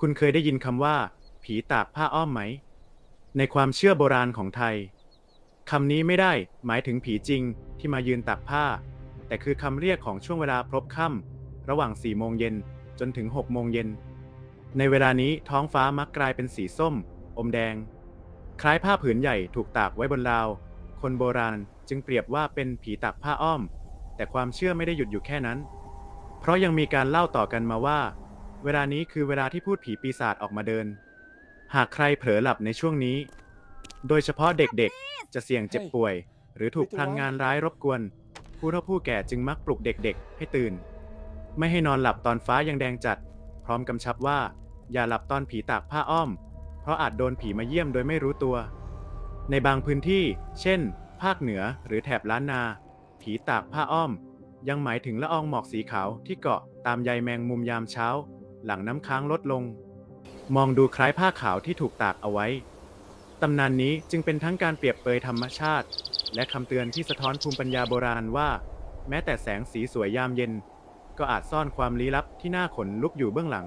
คุณเคยได้ยินคำว่า ผีตากผ้าอ้อมไหม ในความเชื่อโบราณของไทยคำนี้ไม่ได้หมายถึงผีจริงที่มายืนตากผ้า แต่คือคำเรียกของช่วงเวลาพลบค่ำระหว่าง4โมงเย็นจนถึง6โมงเย็น ในเวลานี้ท้องฟ้ามักกลายเป็นสีส้ม อมแดง คล้ายผ้าผืนใหญ่ถูกตากไว้บนราว คนโบราณจึงเปรียบว่าเป็นผีตากผ้าอ้อม แต่ความเชื่อไม่ได้หยุดอยู่แค่นั้น เพราะยังมีการเล่าต่อกันมาว่า เวลานี้คือเวลาที่พูดผีปีศาจออกมาเดิน หากใครเผลอหลับในช่วงนี้ โดยเฉพาะเด็กๆ จะเสี่ยงเจ็บป่วย หรือถูกพลังงานร้ายรบกวน ผู้เฒ่าผู้แก่จึงมักปลุกเด็กๆ ให้ตื่น ไม่ให้นอนหลับตอนฟ้ายังแดงจัด พร้อมกำชับว่า อย่าหลับตอนผีตากผ้าอ้อม เพราะอาจโดนผีมาเยี่ยมโดยไม่รู้ตัว ในบางพื้นที่ เช่น ภาคเหนือหรือแถบล้านนา ผีตากผ้าอ้อม ยังหมายถึงละอองหมอกสีขาวที่เกาะตามใยแมงมุมยามเช้า หลังน้ำค้างลดลง มองดูคล้ายผ้าขาวที่ถูกตากเอาไว้ ตำนานนี้จึงเป็นทั้งการเปรียบเปยธรรมชาติ และคำเตือนที่สะท้อนภูมิปัญญาโบราณว่า แม้แต่แสงสีสวยยามเย็น ก็อาจซ่อนความลี้ลับที่น่าขนลุกอยู่เบื้องหลัง